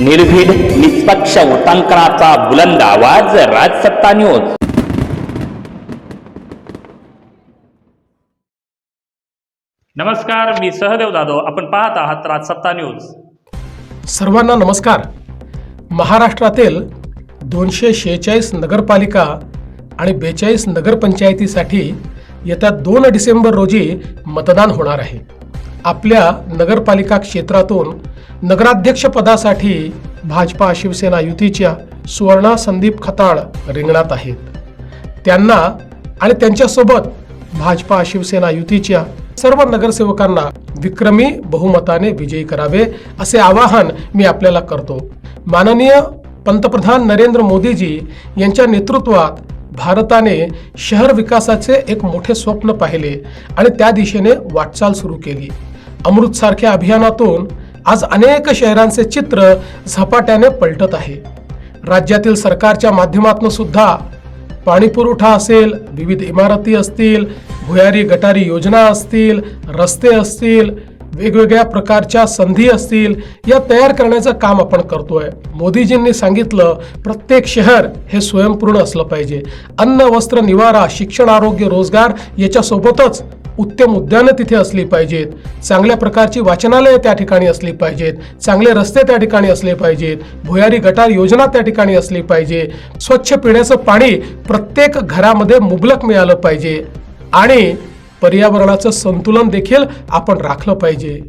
निर्भीड निष्पक्ष उटांकनाचा बुलंद आवाज राजसत्ता न्यूज. नमस्कार मी सहदेव जाधव. आपण पाहत आहात राजसत्ता न्यूज. सर्वांना नमस्कार. महाराष्ट्रातील दोनशे शेहेचाळीस नगरपालिका आणि बेचाळीस नगरपंचायतीसाठी येत्या दोन डिसेंबर रोजी मतदान होणार आहे. आपल्या नगरपालिका क्षेत्रातून नगराध्यक्षपदासाठी भाजपा शिवसेना युतीच्या सुवर्णा संदीप खताळ रिंगणात आहेत. त्यांना आणि त्यांच्यासोबत भाजपा शिवसेना युतीच्या सर्व नगरसेवकांना विक्रमी बहुमताने विजयी करावे असे आवाहन मी आपल्याला करतो. माननीय पंतप्रधान नरेंद्र मोदीजी यांच्या नेतृत्वात भारताने शहर विकासाचे एक मोठे स्वप्न पाहिले आणि त्या दिशेने वाटचाल सुरू केली. अमृतसारख्या अभियानातून आज अनेक शहरांचे चित्र झपाट्याने पलटत आहे. राज्यातील सरकारच्या माध्यमातून सुद्धा पाणी पुरवठा असेल विविध इमारती असतील भुयारी गटारी योजना असतील रस्ते असतील वेगवेगळ्या प्रकारच्या संधी असतील या तयार करण्याचं काम आपण करतोय. मोदीजींनी सांगितलं प्रत्येक शहर हे स्वयंपूर्ण असलं पाहिजे. अन्न वस्त्र निवारा शिक्षण आरोग्य रोजगार याच्यासोबतच उत्तम उद्यानं तिथे असली पाहिजेत. चांगल्या प्रकारची वाचनालयं त्या ठिकाणी असली पाहिजेत. चांगले रस्ते त्या ठिकाणी असले पाहिजेत. भुयारी गटार योजना त्या ठिकाणी असली पाहिजे. स्वच्छ पिण्याचं पाणी प्रत्येक घरामध्ये मुबलक मिळालं पाहिजे. आणि पर्यावरणाचं संतुलन देखील आपण राखलं पाहिजे.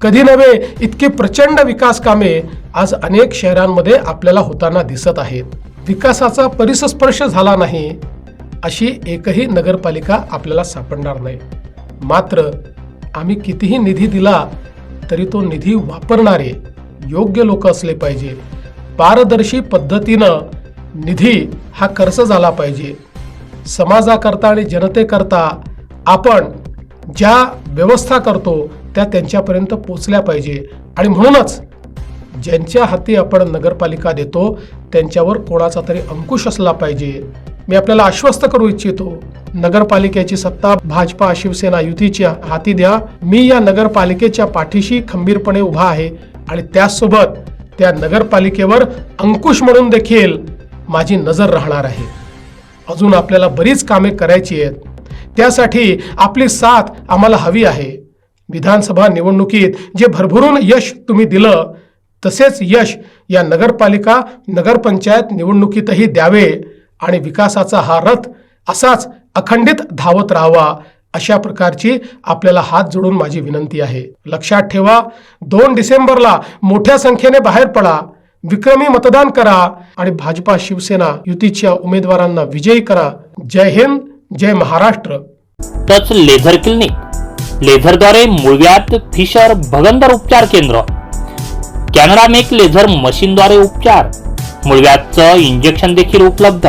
कधी नव्हे इतकी प्रचंड विकास कामे आज अनेक शहरांमध्ये आपल्याला होताना दिसत आहेत. विकासाचा परिसस्पर्श झाला नाही अशी एकही नगरपालिका आपल्याला सापडणार नाही. मात्र आम्ही कितीही निधी दिला तरी तो निधी वापरणारे योग्य लोक असले पाहिजे. पारदर्शी पद्धतीनं निधी हा खर्च झाला पाहिजे. समाजाकरता आणि जनतेकरता आपण ज्या व्यवस्था करतो त्या त्यांच्यापर्यंत पोचल्या पाहिजे. आणि म्हणूनच ज्यांच्या हाती आपण नगरपालिका देतो त्यांच्यावर कोणाचा तरी अंकुश असला पाहिजे. मी आपल्याला आश्वस्त करू इच्छितो. नगरपालिकेची सत्ता भाजपा शिवसेना युतीच्या हाती द्या. मी या नगरपालिकेच्या पाठीशी खंबीरपणे उभा आहे आणि त्याचसोबत त्या नगरपालिकेवर अंकुश म्हणून देखील माझी नजर राहणार आहे. अजून आपल्याला बरीच कामे करायची आहेत. त्यासाठी आपली साथ आम्हाला हवी आहे. विधानसभा निवडणुकीत जे भरभरून यश तुम्ही दिलं तसेच यश या नगरपालिका नगरपंचायत निवडणुकीतही द्यावे आणि विकासाचा हा रथ असाच अखंडित धावत राहावा अशा प्रकारची आपल्याला हात जोडून माझी विनंती आहे. लक्षात ठेवा दोन डिसेंबरला मोठ्या संख्येने बाहेर पडा विक्रमी मतदान करा आणि भाजपा शिवसेना युतीच्या उमेदवारांना विजयी करा. जय हिंद जय महाराष्ट्र. Touch laser clinic. लेझरद्वारे मुळव्यात फिशर भगंदर उपचार केंद्र. कॅनडा मेक लेझर मशीनद्वारे उपचार. मुळव्यातचं इंजेक्शन देखील उपलब्ध.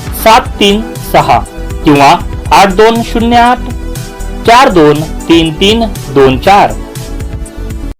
सात तीन सहा किंवा आठ दोन शून्य आठ चार दोन तीन तीन दोन चार.